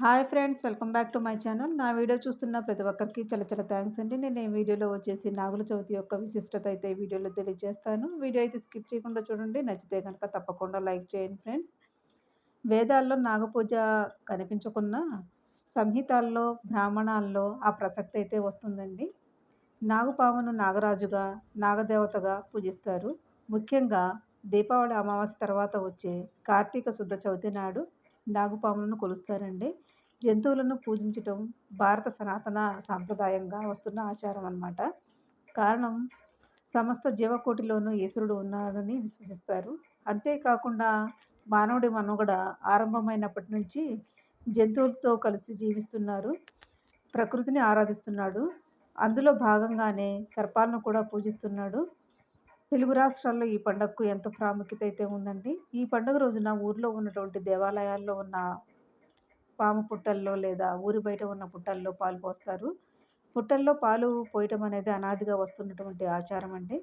Hi friends welcome back to my channel. నా video చూస్తున్న ప్రతి ఒక్కరికి చాలా చాలా థ్యాంక్స్ అండి. నేను ఈ వీడియోలో వచ్చేసి నాగుల చవితి యొక్క విశిష్టత అయితే ఈ వీడియోలో తెలియజేస్తాను. వీడియో అయితే స్కిప్ చేయకుండా చూడండి. నచ్చితే కనుక తప్పకుండా లైక్ చేయండి ఫ్రెండ్స్. వేదాల్లో నాగపూజ కనిపించకున్న సంహితాల్లో బ్రాహ్మణాల్లో ఆ ప్రసక్తి అయితే వస్తుందండి. నాగుపామును నాగరాజుగా నాగదేవతగా పూజిస్తారు. ముఖ్యంగా దీపావళి అమావాస్య తర్వాత వచ్చే కార్తీక శుద్ధ చవితి నాడు నాగుపాములను కొలుస్తారండి. జంతువులను పూజించటం భారత సనాతన సాంప్రదాయంగా వస్తున్న ఆచారం అన్నమాట. కారణం సమస్త జీవకోటిలోనూ ఈశ్వరుడు ఉన్నాడని విశ్వసిస్తారు. అంతేకాకుండా మానవుడి మనుగడ ఆరంభమైనప్పటి నుంచి జంతువులతో కలిసి జీవిస్తున్నారు. ప్రకృతిని ఆరాధిస్తున్నాడు. అందులో భాగంగానే సర్పాలను కూడా పూజిస్తున్నాడు. తెలుగు రాష్ట్రాల్లో ఈ పండుగకు ఎంత ప్రాముఖ్యత అయితే ఉందండి. ఈ పండుగ రోజున ఊర్లో ఉన్నటువంటి దేవాలయాల్లో ఉన్న పాము పుట్టల్లో లేదా ఊరి బయట ఉన్న పుట్టల్లో పాలు పోస్తారు. పుట్టల్లో పాలు పోయటం అనేది అనాదిగా వస్తున్నటువంటి ఆచారం అండి.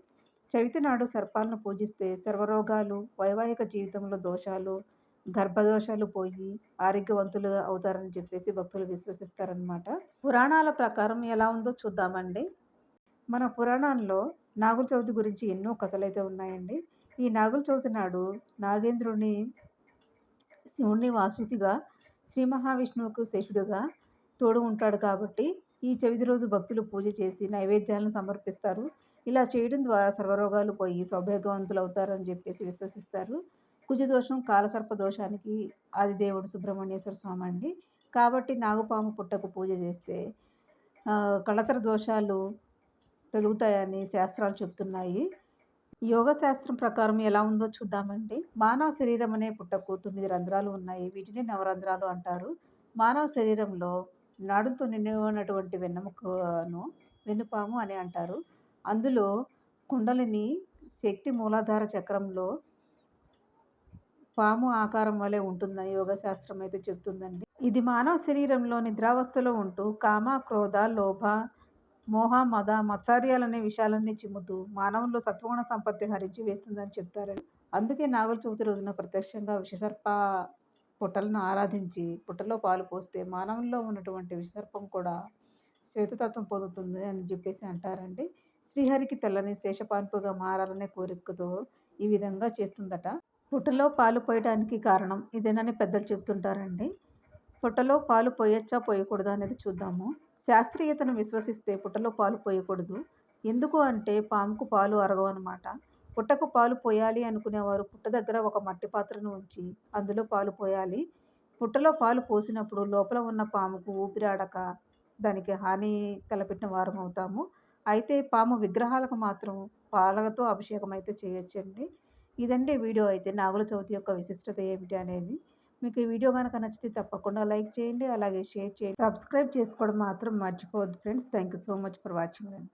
చవితి నాడు సర్పాలను పూజిస్తే సర్వరోగాలు వైవాహిక జీవితంలో దోషాలు గర్భదోషాలు పోయి ఆరోగ్యవంతులు అవుతారని చెప్పేసి భక్తులు విశ్వసిస్తారనమాట పురాణాల ప్రకారం ఎలా ఉందో చూద్దామండి. మన పురాణాల్లో నాగుల చవితి గురించి ఎన్నో కథలైతే ఉన్నాయండి. ఈ నాగుల చవితి నాడు నాగేంద్రుని శివుణ్ణి వాసుకిగా శ్రీ మహావిష్ణువుకు శేషుడుగా తోడు ఉంటాడు కాబట్టి ఈ చవితి రోజు భక్తులు పూజ చేసి నైవేద్యాలను సమర్పిస్తారు. ఇలా చేయడం ద్వారా సర్వరోగాలు పోయి సౌభాగ్యవంతులు అవుతారని చెప్పేసి విశ్వసిస్తారు. కుజదోషం కాలసర్ప దోషానికి ఆదిదేవుడు సుబ్రహ్మణ్యేశ్వర స్వామి అండి. కాబట్టి నాగుపాము పుట్టకు పూజ చేస్తే కళతర దోషాలు తొలుగుతాయని శాస్త్రాలు చెప్తున్నాయి. యోగ శాస్త్రం ప్రకారం ఎలా ఉందో చూద్దామండి. మానవ శరీరం అనే పుట్టకు తొమ్మిది రంధ్రాలు ఉన్నాయి. వీటిని నవరంధ్రాలు అంటారు. మానవ శరీరంలో నాడుతో నిండి ఉన్నటువంటి వెన్నెముకను వెన్నుపాము అని అంటారు. అందులో కుండలిని శక్తి మూలాధార చక్రంలో పాము ఆకారం వలె ఉంటుందని యోగ శాస్త్రం అయితే చెప్తుందండి ఇది మానవ శరీరంలో నిద్రావస్థలో ఉంటూ కామ క్రోధ లోభ మోహ మద మత్సార్యాలనే విషయాలన్నీ చిమ్ముతూ మానవుల్లో సత్వగుణ సంపత్తి హరించి వేస్తుందని చెప్తారు. అందుకే నాగుల చవితి రోజున ప్రత్యక్షంగా విషసర్ప పుట్టలను ఆరాధించి పుట్టలో పాలు పోస్తే మానవుల్లో ఉన్నటువంటి విషసర్పం కూడా శ్వేతతత్వం పొందుతుంది అని చెప్పేసి అంటారండి. శ్రీహరికి తెల్లని శేషపాన్పుగా మారాలనే కోరికతో ఈ విధంగా చేస్తుందట. పుట్టలో పాలు పోయడానికి కారణం ఇదేనని పెద్దలు చెప్తుంటారండి పుట్టలో పాలు పోయొచ్చా పోయకూడదా అనేది చూద్దాము. శాస్త్రీయతను విశ్వసిస్తే పుట్టలో పాలు పోయకూడదు. ఎందుకు అంటే పాముకు పాలు అరగవన్నమాట పుట్టకు పాలు పోయాలి అనుకునేవారు పుట్ట దగ్గర ఒక మట్టి పాత్రను ఉంచి అందులో పాలు పోయాలి. పుట్టలో పాలు పోసినప్పుడు లోపల ఉన్న పాముకు ఊపిరాడక దానికి హాని తలపెట్టిన వారం అవుతాము. అయితే పాము విగ్రహాలకు మాత్రం పాలతో అభిషేకం అయితే చేయొచ్చండి. ఇదండి వీడియో. అయితే నాగుల చవితి యొక్క విశిష్టత ఏమిటి అనేది మీకు ఈ వీడియో కనుక నచ్చితే తప్పకుండా లైక్ చేయండి అలాగే షేర్ చేయండి. సబ్స్క్రైబ్ చేసుకోవడం మాత్రం మర్చిపోవద్దు friends. Thank you so much for watching అండి.